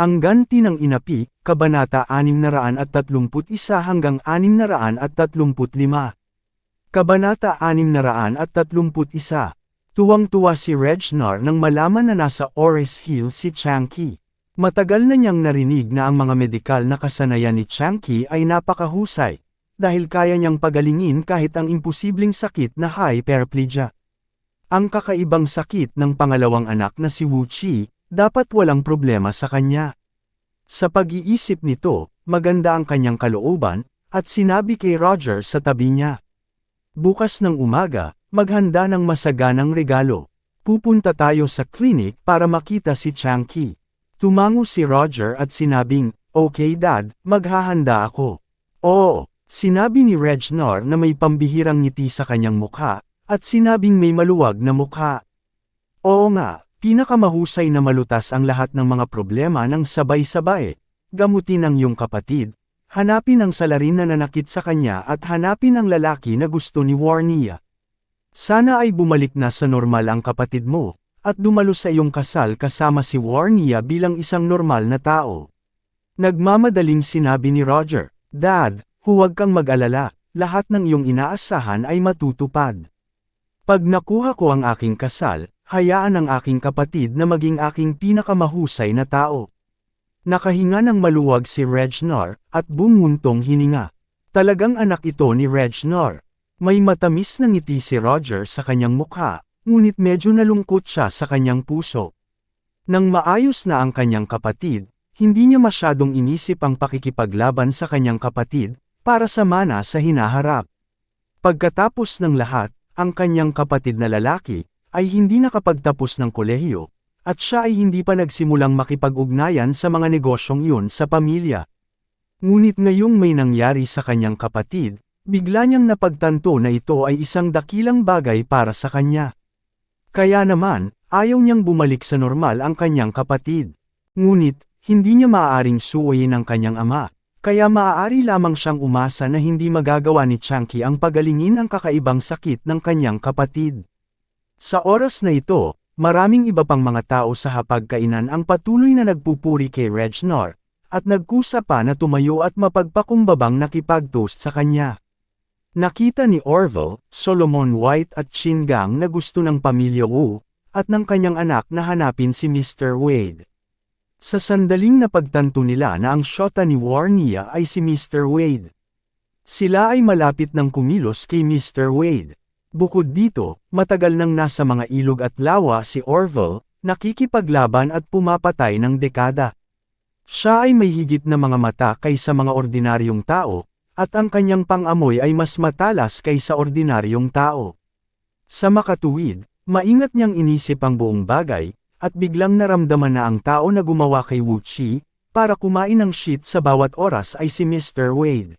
Ang ganti ng inapi, Kabanata 631 hanggang 635. Kabanata 631 Tuwang-tuwa si Regnar nang malaman na nasa Ores Hill si Chanky. Matagal na niyang narinig na ang mga medikal na kasanayan ni Chanky ay napakahusay, dahil kaya niyang pagalingin kahit ang imposibleng sakit na hyperplegia. Ang kakaibang sakit ng pangalawang anak na si Wu Chi, dapat walang problema sa kanya. Sa pag-iisip nito, maganda ang kanyang kalooban, at sinabi kay Roger sa tabi niya. Bukas ng umaga, maghanda ng masaganang regalo. Pupunta tayo sa clinic para makita si Changki. Tumango si Roger at sinabing, Okay dad, maghahanda ako. Oo, sinabi ni Regnor na may pambihirang ngiti sa kanyang mukha, at sinabing may maluwag na mukha. Oo nga, Pinakamahusay na malutas ang lahat ng mga problema ng sabay-sabay. Gamutin ang iyong kapatid, hanapin ang salarin na nanakit sa kanya at hanapin ang lalaki na gusto ni Warnia. Sana ay bumalik na sa normal ang kapatid mo, at dumalo sa iyong kasal kasama si Warnia bilang isang normal na tao. Nagmamadaling sinabi ni Roger, Dad, huwag kang mag-alala, lahat ng iyong inaasahan ay matutupad. Pag nakuha ko ang aking kasal, Hayaan ang aking kapatid na maging aking pinakamahusay na tao. Nakahinga ng maluwag si Regnar, at bumuntong hininga. Talagang anak ito ni Regnar. May matamis na ngiti si Roger sa kanyang mukha, ngunit medyo nalungkot siya sa kanyang puso. Nang maayos na ang kanyang kapatid, hindi niya masyadong inisip ang pakikipaglaban sa kanyang kapatid, para sa mana sa hinaharap. Pagkatapos ng lahat, ang kanyang kapatid na lalaki, ay hindi nakapagtapos ng kolehiyo, at siya ay hindi pa nagsimulang makipag-ugnayan sa mga negosyong iyon sa pamilya. Ngunit ngayong may nangyari sa kanyang kapatid, bigla niyang napagtanto na ito ay isang dakilang bagay para sa kanya. Kaya naman, ayaw niyang bumalik sa normal ang kanyang kapatid. Ngunit, hindi niya maaaring suwayin ang kanyang ama, kaya maaari lamang siyang umasa na hindi magagawa ni Chunky ang pagalingin ang kakaibang sakit ng kanyang kapatid. Sa oras na ito, maraming iba pang mga tao sa hapagkainan ang patuloy na nagpupuri kay Regnor, at nagkusa pa na tumayo at mapagpakumbabang nakipagtoast sa kanya. Nakita ni Orville, Solomon White at Chin Gang na gusto ng pamilya Wu, at ng kanyang anak na hanapin si Mr. Wade. Sa sandaling napagtanto nila na ang syota ni Warnia ay si Mr. Wade. Sila ay malapit ng kumilos kay Mr. Wade. Bukod dito, matagal nang nasa mga ilog at lawa si Orville, nakikipaglaban at pumapatay ng dekada. Siya ay may higit na mga mata kaysa mga ordinaryong tao, at ang kanyang pang-amoy ay mas matalas kaysa ordinaryong tao. Sa makatuwid, maingat niyang inisip ang buong bagay, at biglang naramdaman na ang tao na gumawa kay Wu Chi, para kumain ng shit sa bawat oras ay si Mr. Wade.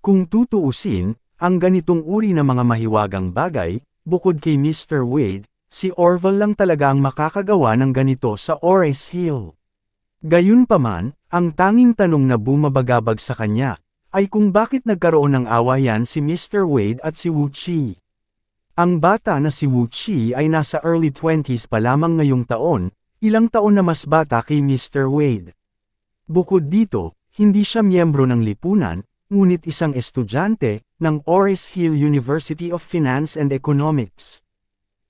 Kung tutuusin, ang ganitong uri ng mga mahiwagang bagay, bukod kay Mr. Wade, si Orville lang talaga ang makakagawa ng ganito sa Ores Hill. Gayunpaman, ang tanging tanong na bumabagabag sa kanya, ay kung bakit nagkaroon ng awayan si Mr. Wade at si Wu Chi. Ang bata na si Wu Chi ay nasa early 20s pa lamang ngayong taon, ilang taon na mas bata kay Mr. Wade. Bukod dito, hindi siya miyembro ng lipunan, ngunit isang estudyante, ng Oris Hill University of Finance and Economics.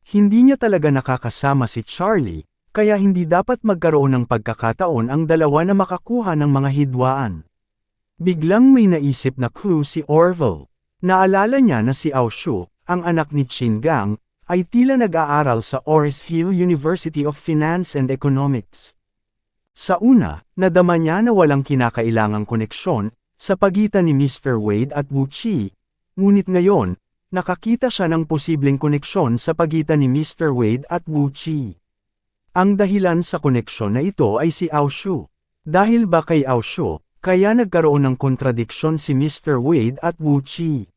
Hindi niya talaga nakakasama si Charlie, kaya hindi dapat magkaroon ng pagkakataon ang dalawa na makakuha ng mga hidwaan. Biglang may naisip na clue si Orville. Naalala niya na si Shu, ang anak ni Chin Gang, ay tila nag-aaral sa Oris Hill University of Finance and Economics. Sa una, nadama niya na walang kinakailangang koneksyon, sa pagitan ni Mr. Wade at Wu Chi. Ngunit ngayon, nakakita siya ng posibleng koneksyon sa pagitan ni Mr. Wade at Wu Chi. Ang dahilan sa koneksyon na ito ay si Ao Shu. Dahil ba kay Ao Shu, kaya nagkaroon ng kontradiksyon si Mr. Wade at Wu Chi.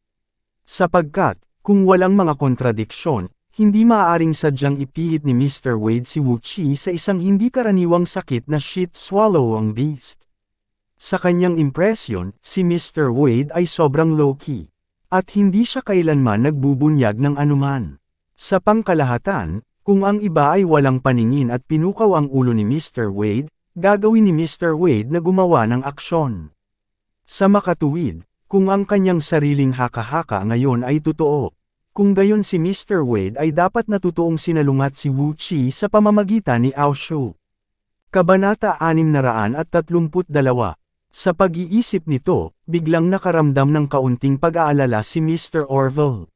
Sapagkat, kung walang mga kontradiksyon, hindi maaaring sadyang ipihit ni Mr. Wade si Wu Chi sa isang hindi karaniwang sakit na shit swallow ang beast. Sa kanyang impresyon, si Mr. Wade ay sobrang low-key. At hindi siya kailanman nagbubunyag ng anuman. Sa pangkalahatan, kung ang iba ay walang paningin at pinukaw ang ulo ni Mr. Wade, gagawin ni Mr. Wade na gumawa ng aksyon. Sa makatuwid, kung ang kanyang sariling haka-haka ngayon ay totoo, kung gayon si Mr. Wade ay dapat natutuong sinalungat si Wu Chi sa pamamagitan ni Ao Shu. Kabanata 632 Sa pag-iisip nito, biglang nakaramdam ng kaunting pag-aalala si Mr. Orville.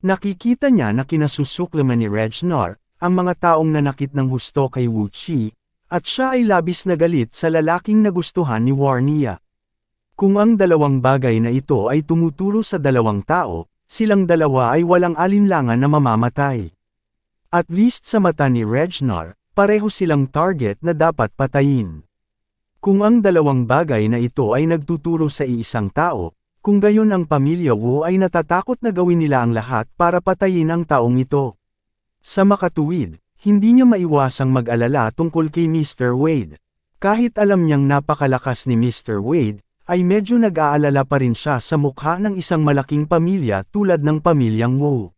Nakikita niya na kinasusuklaman ni Regnar, ang mga taong nanakit ng husto kay Wu Chi, at siya ay labis na galit sa lalaking nagustuhan ni Warnia. Kung ang dalawang bagay na ito ay tumuturo sa dalawang tao, silang dalawa ay walang alinlangan na mamamatay. At least sa mata ni Regnar, pareho silang target na dapat patayin. Kung ang dalawang bagay na ito ay nagtuturo sa iisang tao, kung gayon ang pamilya Wu ay natatakot na gawin nila ang lahat para patayin ang taong ito. Sa makatuwid, hindi niya maiwasang mag-alala tungkol kay Mr. Wade. Kahit alam niyang napakalakas ni Mr. Wade, ay medyo nag-aalala pa rin siya sa mukha ng isang malaking pamilya tulad ng pamilyang Wu.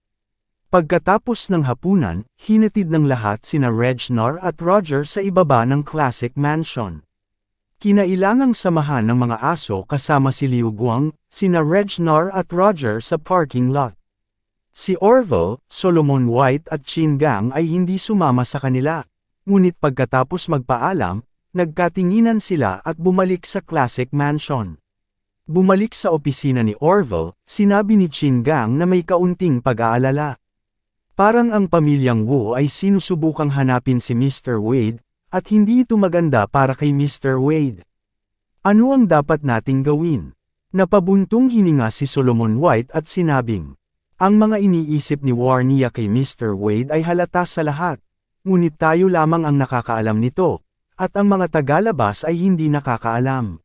Pagkatapos ng hapunan, hinatid ng lahat sina Regnar at Roger sa ibaba ng Classic Mansion. Kinailangang samahan ng mga aso kasama si Liu Guang, sina Regnar at Roger sa parking lot. Si Orville, Solomon White at Chin Gang ay hindi sumama sa kanila. Ngunit pagkatapos magpaalam, nagkatinginan sila at bumalik sa Classic Mansion. Bumalik sa opisina ni Orville, sinabi ni Chin Gang na may kaunting pag-aalala. Parang ang pamilyang Wu ay sinusubukang hanapin si Mr. Wade, at hindi ito maganda para kay Mr. Wade. Ano ang dapat nating gawin? Napabuntong hininga si Solomon White at sinabing, ang mga iniisip ni Warnia kay Mr. Wade ay halata sa lahat, ngunit tayo lamang ang nakakaalam nito, at ang mga tagalabas ay hindi nakakaalam.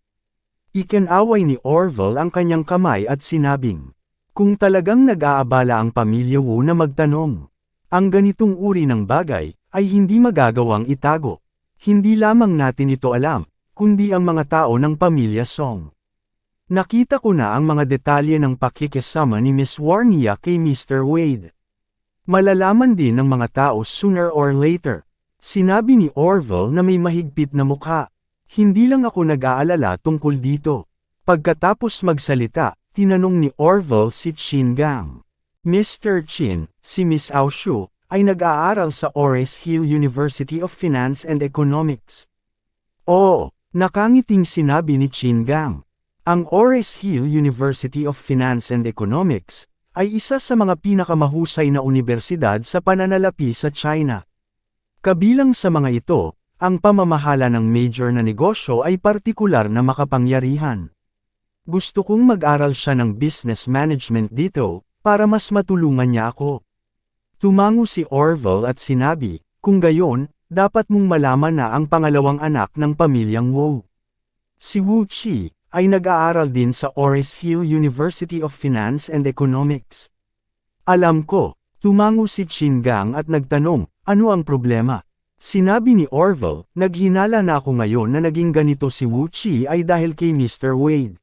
Ikinaway ni Orville ang kanyang kamay at sinabing, kung talagang nag-aabala ang pamilya Wu na magtanong, ang ganitong uri ng bagay, ay hindi magagawang itago. Hindi lamang natin ito alam, kundi ang mga tao ng pamilya Song. Nakita ko na ang mga detalye ng pakikisama ni Miss Warnia kay Mr. Wade. Malalaman din ng mga tao sooner or later. Sinabi ni Orville na may mahigpit na mukha. Hindi lang ako nag-aalala tungkol dito. Pagkatapos magsalita, tinanong ni Orville si Chin Gang. Mr. Chin, si Miss Ao ay nag-aaral sa Ores Hill University of Finance and Economics. Oo, nakangiting sinabi ni Chin Gang. Ang Ores Hill University of Finance and Economics ay isa sa mga pinakamahusay na universidad sa pananalapi sa China. Kabilang sa mga ito, ang pamamahala ng major na negosyo ay partikular na makapangyarihan. Gusto kong mag-aral siya ng business management dito, para mas matulungan niya ako. Tumango si Orville at sinabi, kung gayon, dapat mong malaman na ang pangalawang anak ng pamilyang Wu. Si Wu Chi, ay nag-aaral din sa Ores Hill University of Finance and Economics. Alam ko, tumango si Chin Gang at nagtanong, ano ang problema? Sinabi ni Orville, naghinala na ako ngayon na naging ganito si Wu Chi ay dahil kay Mr. Wade.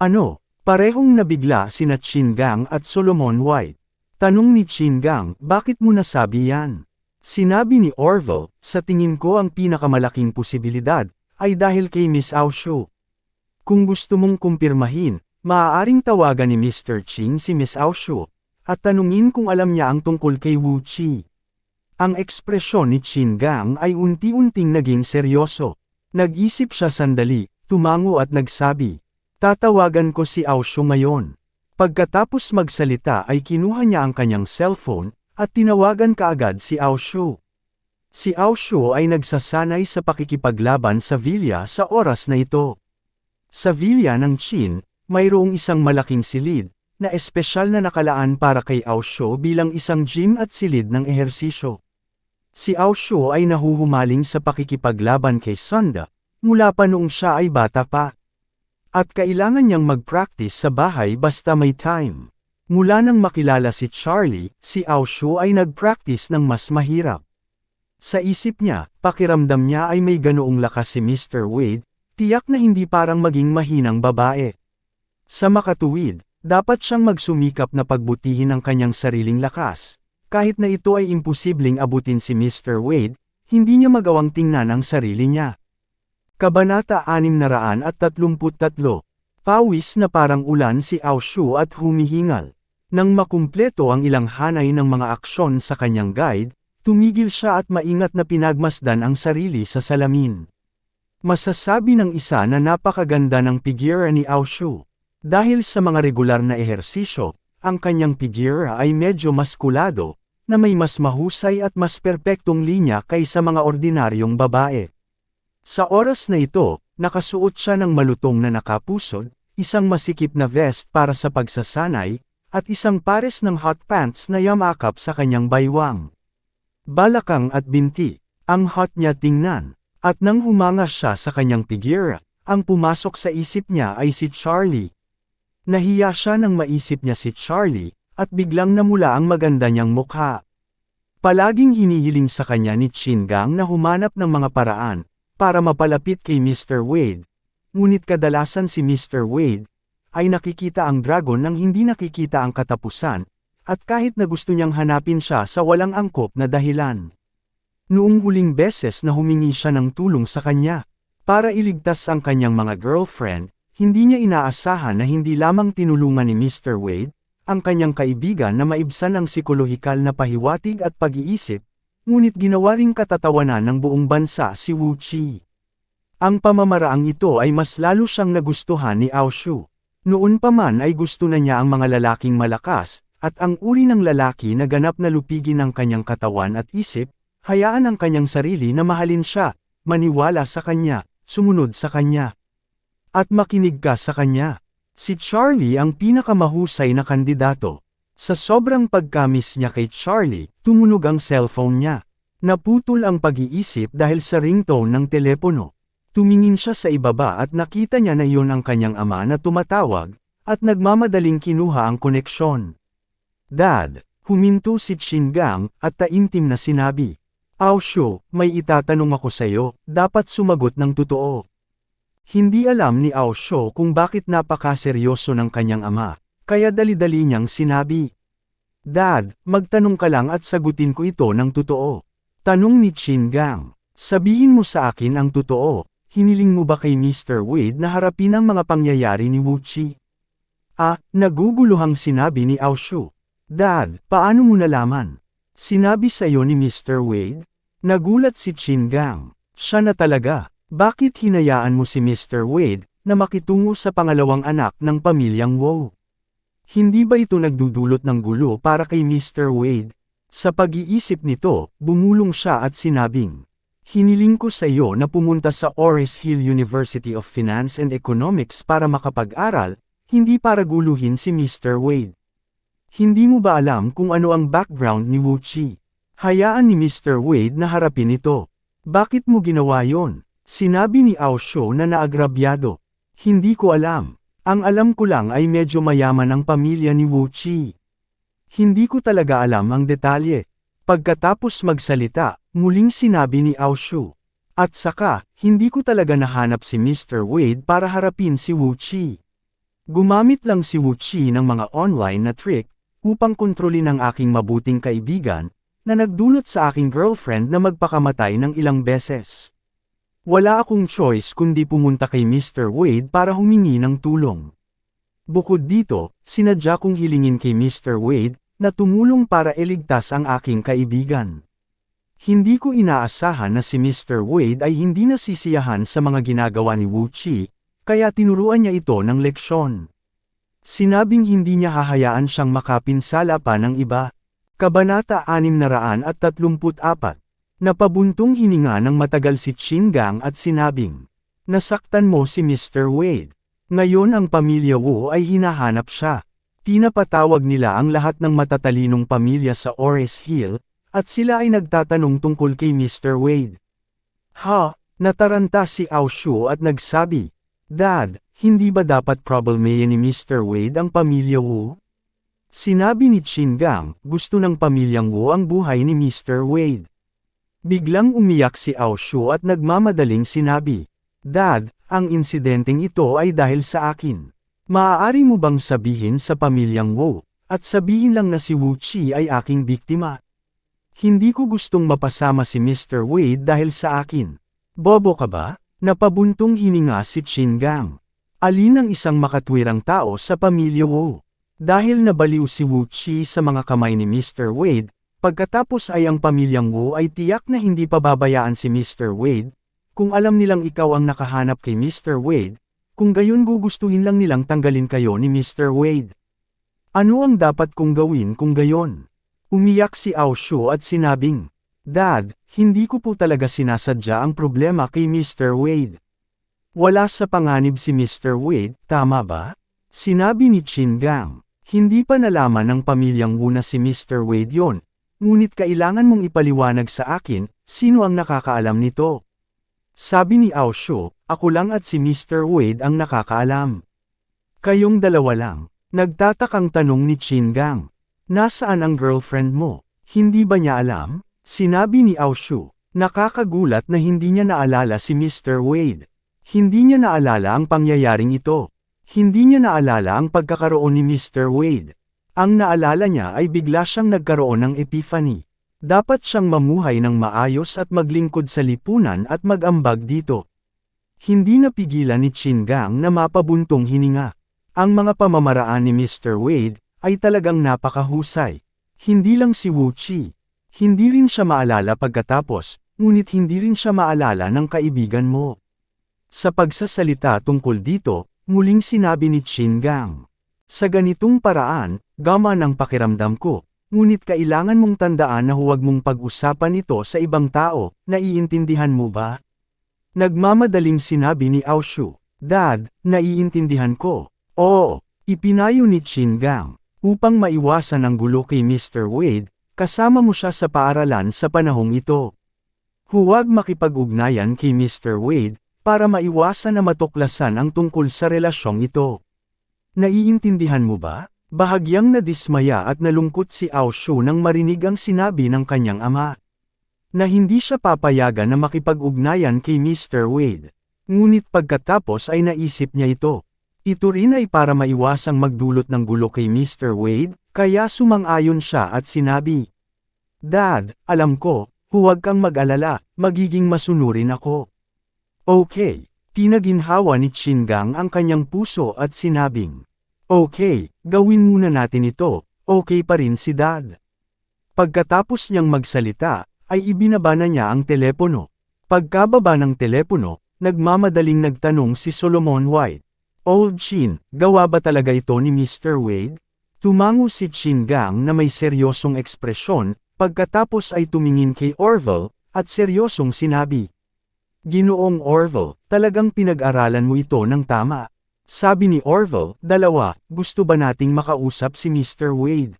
Ano, parehong nabigla sina Chin Gang at Solomon White. Tanong ni Chin Gang, bakit mo nasabi yan? Sinabi ni Orville, sa tingin ko ang pinakamalaking posibilidad, ay dahil kay Miss Ao Shu. Kung gusto mong kumpirmahin, maaaring tawagan ni Mr. Ching si Miss Ao Shu, at tanungin kung alam niya ang tungkol kay Wu Chi. Ang ekspresyon ni Chin Gang ay unti-unting naging seryoso. Nag-isip siya sandali, tumango at nagsabi, Tatawagan ko si Ao Shu ngayon. Pagkatapos magsalita ay kinuha niya ang kanyang cellphone, at tinawagan kaagad si Ao Shu. Si Ao Shu ay nagsasanay sa pakikipaglaban sa villa sa oras na ito. Sa villa ng Chin, mayroong isang malaking silid, na espesyal na nakalaan para kay Ao Shu bilang isang gym at silid ng ehersisyo. Si Aosho ay nahuhumaling sa pakikipaglaban kay Sunda, mula pa noong siya ay bata pa. At kailangan niyang mag-practice sa bahay basta may time. Mula nang makilala si Charlie, si Aosho ay nag-practice ng mas mahirap. Sa isip niya, pakiramdam niya ay may ganoong lakas si Mr. Wade, tiyak na hindi parang maging mahinang babae. Sa makatuwid, dapat siyang magsumikap na pagbutihin ang kanyang sariling lakas. Kahit na ito ay imposibleng abutin si Mr. Wade, hindi niya magawang tingnan ang sarili niya. Kabanata 633 Pawis na parang ulan si Aoshu at humihingal. Nang makumpleto ang ilang hanay ng mga aksyon sa kanyang guide, tumigil siya at maingat na pinagmasdan ang sarili sa salamin. Masasabi ng isa na napakaganda ng figura ni Aoshu. Dahil sa mga regular na ehersisyo, ang kanyang figura ay medyo maskulado, na may mas mahusay at mas perpektong linya kaysa mga ordinaryong babae. Sa oras na ito, nakasuot siya ng malutong na nakapusod, isang masikip na vest para sa pagsasanay, at isang pares ng hot pants na yamakap sa kanyang baywang. Balakang at binti, ang hot niya tingnan, at nang humanga siya sa kanyang figura, ang pumasok sa isip niya ay si Charlie. Nahiya siya nang maisip niya si Charlie, at biglang namula ang maganda niyang mukha. Palaging hinihiling sa kanya ni Chingang na humanap ng mga paraan, para mapalapit kay Mr. Wade. Ngunit kadalasan si Mr. Wade, ay nakikita ang dragon nang hindi nakikita ang katapusan, at kahit na gusto niyang hanapin siya sa walang angkop na dahilan. Noong huling beses na humingi siya ng tulong sa kanya, para iligtas ang kanyang mga girlfriend, hindi niya inaasahan na hindi lamang tinulungan ni Mr. Wade, ang kanyang kaibigan na maibsan ang psikolohikal na pahiwatig at pag-iisip, ngunit ginawa ring katatawanan ng buong bansa si Wu Chi. Ang pamamaraang ito ay mas lalo siyang nagustuhan ni Ao Shu. Noon pa man ay gusto na niya ang mga lalaking malakas, at ang uri ng lalaki na ganap na lupigin ang kanyang katawan at isip, hayaan ang kanyang sarili na mahalin siya, maniwala sa kanya, sumunod sa kanya at makinig ka sa kanya. Si Charlie ang pinakamahusay na kandidato. Sa sobrang pagkamis niya kay Charlie, tumunog ang cellphone niya. Naputol ang pag-iisip dahil sa ringtone ng telepono. Tumingin siya sa ibaba at nakita niya na iyon ang kanyang ama na tumatawag, at nagmamadaling kinuha ang koneksyon. Dad, huminto si Chingang, at taimtim na sinabi. Aosho, may itatanong ako sa'yo, dapat sumagot ng totoo. Hindi alam ni Ao Shou kung bakit napakaseryoso ng kanyang ama, kaya dali-dali niyang sinabi. Dad, magtanong ka lang at sagutin ko ito ng totoo. Tanong ni Chin Gang. Sabihin mo sa akin ang totoo, hiniling mo ba kay Mr. Wade na harapin ang mga pangyayari ni Wu Chi? Ah, naguguluhang sinabi ni Ao Shu. Dad, paano mo nalaman? Sinabi sa iyo ni Mr. Wade? Nagulat si Chin Gang. Siya na talaga. Bakit hinayaan mo si Mr. Wade na makitungo sa pangalawang anak ng pamilyang Wu? Hindi ba ito nagdudulot ng gulo para kay Mr. Wade? Sa pag-iisip nito, bumulong siya at sinabing, Hiniling ko sa iyo na pumunta sa Oris Hill University of Finance and Economics para makapag-aral, hindi para guluhin si Mr. Wade. Hindi mo ba alam kung ano ang background ni Wu Chi? Hayaan ni Mr. Wade na harapin ito. Bakit mo ginawa yon? Sinabi ni Ao Shou na naagrabyado. Hindi ko alam. Ang alam ko lang ay medyo mayaman ang pamilya ni Wu Chi. Hindi ko talaga alam ang detalye. Pagkatapos magsalita, muling sinabi ni Ao Shu. At saka, hindi ko talaga nahanap si Mr. Wade para harapin si Wu Chi. Gumamit lang si Wu Chi ng mga online na trick, upang kontrolin ang aking mabuting kaibigan, na nagdulot sa aking girlfriend na magpakamatay ng ilang beses. Wala akong choice kundi pumunta kay Mr. Wade para humingi ng tulong. Bukod dito, sinadya kong hilingin kay Mr. Wade na tumulong para iligtas ang aking kaibigan. Hindi ko inaasahan na si Mr. Wade ay hindi nasisiyahan sa mga ginagawa ni Wu Chi, kaya tinuruan niya ito ng leksyon. Sinabing hindi niya hahayaan siyang makapinsala pa ng iba. Kabanata 634 Napabuntong hininga ng matagal si Chingang at sinabing, Nasaktan mo si Mr. Wade. Ngayon ang pamilya Wu ay hinahanap siya. Pinapatawag nila ang lahat ng matatalinong pamilya sa Ores Hill, at sila ay nagtatanong tungkol kay Mr. Wade. Ha, nataranta si Ao Shu at nagsabi, Dad, hindi ba dapat problemayan ni Mr. Wade ang pamilya Wu? Sinabi ni Chin Gang, gusto ng pamilyang Wu ang buhay ni Mr. Wade. Biglang umiyak si Ao Shu at nagmamadaling sinabi, Dad, ang insidenteng ito ay dahil sa akin. Maaari mo bang sabihin sa pamilyang Wu, at sabihin lang na si Wu Chi ay aking biktima? Hindi ko gustong mapasama si Mr. Wade dahil sa akin. Bobo ka ba? Napabuntong hininga si Chin Gang. Alin ang isang makatwirang tao sa pamilya Wu? Dahil nabaliw si Wu Chi sa mga kamay ni Mr. Wade, pagkatapos ay ang pamilyang Wu ay tiyak na hindi pababayaan si Mr. Wade, kung alam nilang ikaw ang nakahanap kay Mr. Wade, kung gayon gugustuhin lang nilang tanggalin kayo ni Mr. Wade. Ano ang dapat kong gawin kung gayon? Umiyak si Ao Shu at sinabing, Dad, hindi ko po talaga sinasadya ang problema kay Mr. Wade. Wala sa panganib si Mr. Wade, tama ba? Sinabi ni Chin Gang, hindi pa nalaman ng pamilyang Wu na si Mr. Wade yon, ngunit kailangan mong ipaliwanag sa akin, sino ang nakakaalam nito. Sabi ni Ao Shu, ako lang at si Mr. Wade ang nakakaalam. Kayong dalawa lang. Nagtatakang tanong ni Chin Gang. Nasaan ang girlfriend mo? Hindi ba niya alam? Sinabi ni Ao Shu. Nakakagulat na hindi niya naalala si Mr. Wade. Hindi niya naalala ang pangyayaring ito. Hindi niya naalala ang pagkakaroon ni Mr. Wade. Ang naalala niya ay bigla siyang nagkaroon ng epiphany. Dapat siyang mamuhay ng maayos at maglingkod sa lipunan at mag-ambag dito. Hindi napigilan ni Chin Gang na mapabuntong hininga. Ang mga pamamaraan ni Mr. Wade ay talagang napakahusay. Hindi lang si Wu Chi. Hindi rin siya maalala pagkatapos, ngunit hindi rin siya maalala ng kaibigan mo. Sa pagsasalita tungkol dito, muling sinabi ni Chin Gang. Sa ganitong paraan, gama ng pakiramdam ko, Ngunit kailangan mong tandaan na huwag mong pag-usapan ito sa ibang tao, naiintindihan mo ba? Nagmamadaling sinabi ni Ao Shu, Dad, naiintindihan ko. Oo, ipinayo ni Chin Gang, upang maiwasan ang gulo kay Mr. Wade, kasama mo siya sa paaralan sa panahong ito. Huwag makipag-ugnayan kay Mr. Wade, para maiwasan na matuklasan ang tungkol sa relasyong ito. Naiintindihan mo ba? Bahagyang nadismaya at nalungkot si Ao nang marinig ang sinabi ng kanyang ama. Na hindi siya papayagan na makipag-ugnayan kay Mr. Wade. Ngunit pagkatapos ay naisip niya ito. Ito rin ay para maiwasang magdulot ng gulo kay Mr. Wade, kaya sumang-ayon siya at sinabi. Dad, alam ko, huwag kang mag-alala, magiging masunurin ako. Okay, pinaginhawa ni Chingang ang kanyang puso at sinabing. Okay, gawin muna natin ito, okay pa rin si dad. Pagkatapos niyang magsalita, ay ibinaba na niya ang telepono. Pagkababa ng telepono, nagmamadaling nagtanong si Solomon White. Old Chin, gawa ba talaga ito ni Mr. Wade? Tumango si Chin Gang na may seryosong ekspresyon, pagkatapos ay tumingin kay Orville, at seryosong sinabi. Ginoong Orville, talagang pinag-aralan mo ito ng tama. Sabi ni Orville, dalawa, gusto ba nating makausap si Mr. Wade?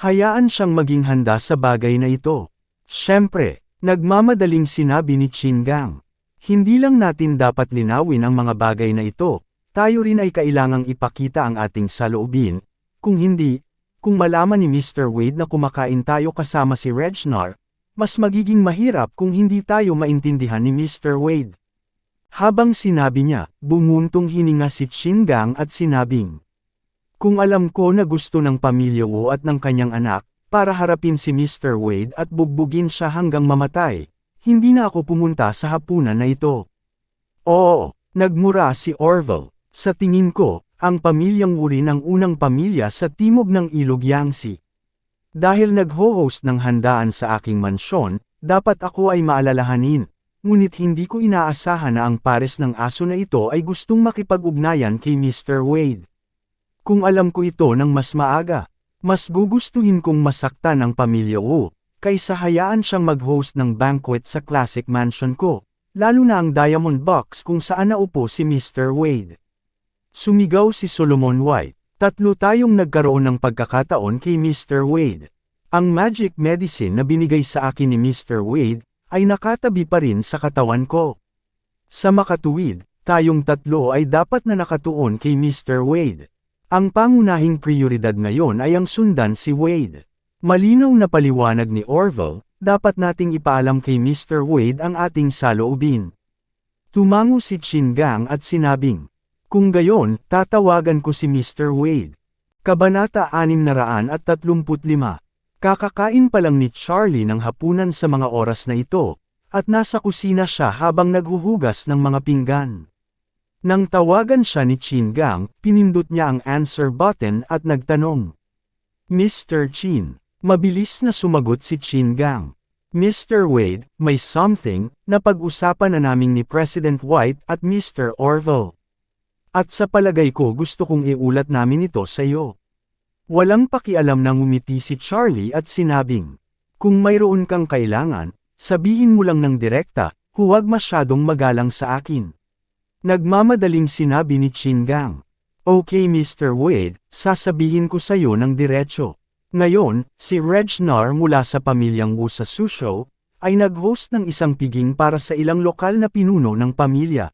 Hayaan siyang maging handa sa bagay na ito. Siyempre, nagmamadaling sinabi ni Chin Gang. Hindi lang natin dapat linawin ang mga bagay na ito, tayo rin ay kailangang ipakita ang ating saloobin, kung hindi, kung malaman ni Mr. Wade na kumakain tayo kasama si Regnar, mas magiging mahirap kung hindi tayo maintindihan ni Mr. Wade. Habang sinabi niya, bumuntong hininga si Chingang at sinabing, Kung alam ko na gusto ng pamilya ko at ng kanyang anak, para harapin si Mr. Wade at bugbugin siya hanggang mamatay, hindi na ako pumunta sa hapunan na ito. Oo, nagmura si Orville, sa tingin ko, ang pamilyang uri ng unang pamilya sa timog ng ilog Yangtze. Dahil nag-ho-host ng handaan sa aking mansyon, dapat ako ay maalalahanin, Ngunit hindi ko inaasahan na ang pares ng aso na ito ay gustong makipag-ugnayan kay Mr. Wade. Kung alam ko ito ng mas maaga, mas gugustuhin kong masaktan ang pamilya ko, kaysa hayaan siyang mag-host ng banquet sa classic mansion ko, lalo na ang Diamond Box kung saan naupo si Mr. Wade. Sumigaw si Solomon White, tatlo tayong nagkaroon ng pagkakataon kay Mr. Wade. Ang magic medicine na binigay sa akin ni Mr. Wade, ay nakatabi pa rin sa katawan ko. Sa makatuwid, tayong tatlo ay dapat na nakatuon kay Mr. Wade. Ang pangunahing prioridad ngayon ay ang sundan si Wade. Malinaw na paliwanag ni Orville, dapat nating ipaalam kay Mr. Wade ang ating saloobin. Tumango si Chingang at sinabing, Kung gayon, tatawagan ko si Mr. Wade. Kabanata 635 Kakakain pa lang ni Charlie ng hapunan sa mga oras na ito, at nasa kusina siya habang naghuhugas ng mga pinggan. Nang tawagan siya ni Chingang, pinindot niya ang answer button at nagtanong. Mr. Chin, mabilis na sumagot si Chingang. Mr. Wade, may something na pag-usapan na naming ni President White at Mr. Orville. At sa palagay ko gusto kong iulat namin ito sa iyo. Walang pakialam nang umiti si Charlie at sinabing, Kung mayroon kang kailangan, sabihin mo lang ng direkta, huwag masyadong magalang sa akin. Nagmamadaling sinabi ni Chingang. Okay Mr. Wade, sasabihin ko sa iyo ng diretso. Ngayon, si Regnar mula sa pamilyang Wu sa Susho, ay nag-host ng isang piging para sa ilang lokal na pinuno ng pamilya.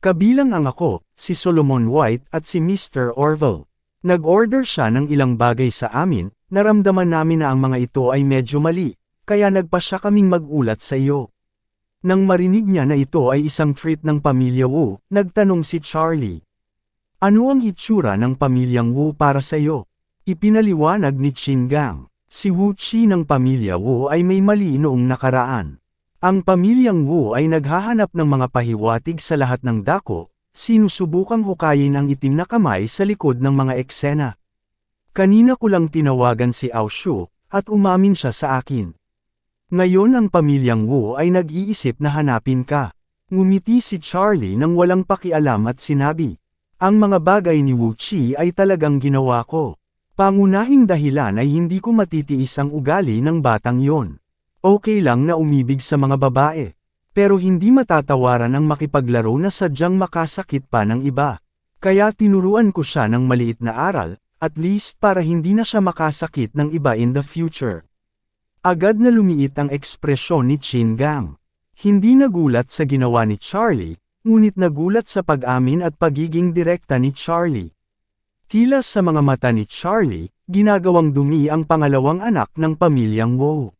Kabilang ang ako, si Solomon White at si Mr. Orville. Nag-order siya ng ilang bagay sa amin, naramdaman namin na ang mga ito ay medyo mali, kaya nagpa siya kaming magulat sa iyo. Nang marinig niya na ito ay isang treat ng pamilya Wu, nagtanong si Charlie. Ano ang itsura ng pamilyang Wu para sa iyo? Ipinaliwanag ni Chingang. Si Wu Chi ng pamilya Wu ay may mali noong nakaraan. Ang pamilyang Wu ay naghahanap ng mga pahiwatig sa lahat ng dako, Sinusubukang hukayin ang itim na kamay sa likod ng mga eksena. Kanina ko lang tinawagan si Ao Shu, at umamin siya sa akin. Ngayon ang pamilyang Wu ay nag-iisip na hanapin ka. Ngumiti si Charlie nang walang pakialam at sinabi, Ang mga bagay ni Wu Chi ay talagang ginawa ko. Pangunahing dahilan ay hindi ko matitiis ang ugali ng batang yon. Okay lang na umibig sa mga babae. Pero hindi matatawaran ang makipaglaro na sadyang makasakit pa ng iba. Kaya tinuruan ko siya ng maliit na aral, at least para hindi na siya makasakit ng iba in the future. Agad na lumiit ang ekspresyon ni Chin Gang. Hindi nagulat sa ginawa ni Charlie, ngunit nagulat sa pag-amin at pagiging direkta ni Charlie. Tila sa mga mata ni Charlie, ginagawang dumi ang pangalawang anak ng pamilyang Wu.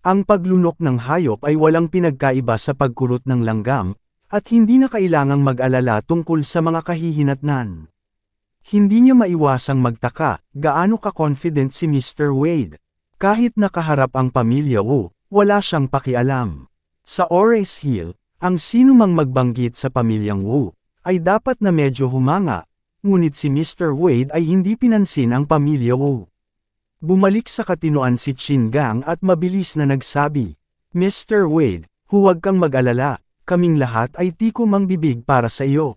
Ang paglunok ng hayop ay walang pinagkaiba sa pagkurot ng langgam, at hindi na kailangang mag-alala tungkol sa mga kahihinatnan. Hindi niya maiwasang magtaka, gaano ka-confident si Mr. Wade. Kahit nakaharap ang pamilya Wu, wala siyang pakialam. Sa Ores Hill, ang sino mang magbanggit sa pamilyang Wu, ay dapat na medyo humanga, ngunit si Mr. Wade ay hindi pinansin ang pamilya Wu. Bumalik sa katinoan si Chingang at mabilis na nagsabi, Mr. Wade, huwag kang mag-alala, kaming lahat ay tiko mang bibig para sa iyo.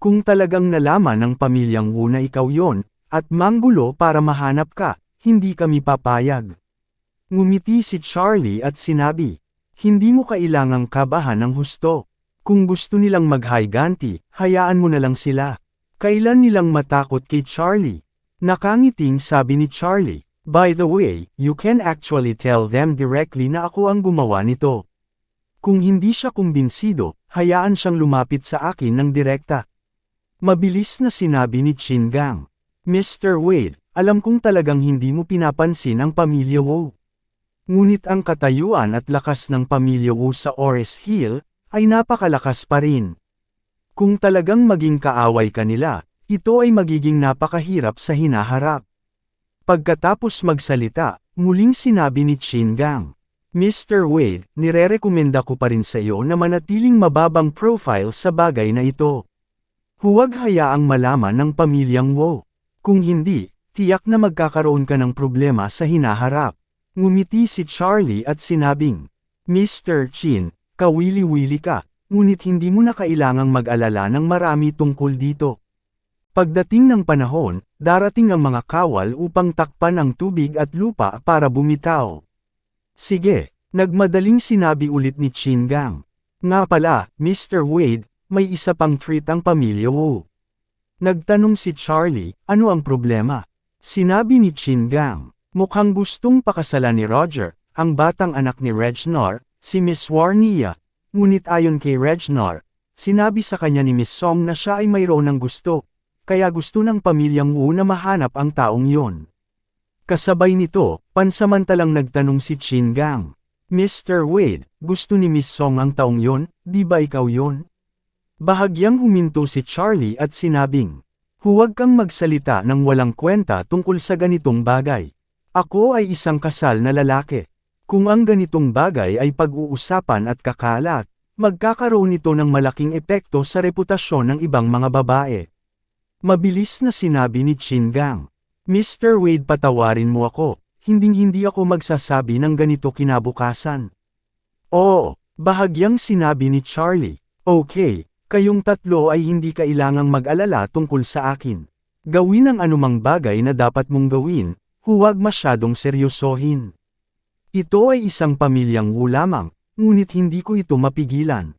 Kung talagang nalaman ng pamilyang Wu na ikaw yon, at manggulo para mahanap ka, hindi kami papayag. Ngumiti si Charlie at sinabi, hindi mo kailangang kabahan ng husto. Kung gusto nilang mag-higanti, hayaan mo na lang sila. Kailan nilang matakot kay Charlie? Nakangiting sabi ni Charlie, By the way, you can actually tell them directly na ako ang gumawa nito. Kung hindi siya kumbinsido, hayaan siyang lumapit sa akin ng direkta. Mabilis na sinabi ni Chin Gang. Mr. Wade, alam kong talagang hindi mo pinapansin ang pamilya Wu. Ngunit ang katayuan at lakas ng pamilya Wu sa Ores Hill, ay napakalakas pa rin. Kung talagang maging kaaway ka nila, ito ay magiging napakahirap sa hinaharap. Pagkatapos magsalita, muling sinabi ni Chin Gang. Mr. Wade, nirerekomenda ko pa rin sa iyo na manatiling mababang profile sa bagay na ito. Huwag hayaang malaman ng pamilyang Wo. Kung hindi, tiyak na magkakaroon ka ng problema sa hinaharap. Ngumiti si Charlie at sinabing, Mr. Chin, kawili-wili ka, ngunit hindi mo na kailangang mag-alala ng marami tungkol dito. Pagdating ng panahon, darating ang mga kawal upang takpan ang tubig at lupa para bumitaw. Sige, nagmadaling sinabi ulit ni Chingang. Nga pala, Mr. Wade, may isa pang treat ang pamilya Wu. Nagtanong si Charlie, ano ang problema? Sinabi ni Chingang. Mukhang gustong pakasalan ni Roger, ang batang anak ni Regnor, si Miss Warnia. Ngunit ayon kay Regnor, sinabi sa kanya ni Miss Song na siya ay mayroon ng gusto, kaya gusto ng pamilyang Wu na mahanap ang taong yon. Kasabay nito, pansamantalang nagtanong si Chin Gang. Mr. Wade, gusto ni Miss Song ang taong yon, di ba ikaw yon? Bahagyang huminto si Charlie at sinabing, Huwag kang magsalita ng walang kwenta tungkol sa ganitong bagay. Ako ay isang kasal na lalaki. Kung ang ganitong bagay ay pag-uusapan at kakalat, magkakaroon ito ng malaking epekto sa reputasyon ng ibang mga babae. Mabilis na sinabi ni Chin Gang. Mr. Wade patawarin mo ako, hinding-hindi ako magsasabi ng ganito kinabukasan. Oo, bahagyang sinabi ni Charlie. Okay, kayong tatlo ay hindi kailangang mag-alala tungkol sa akin. Gawin ang anumang bagay na dapat mong gawin, huwag masyadong seryosohin. Ito ay isang pamilyang lamang, ngunit hindi ko ito mapigilan.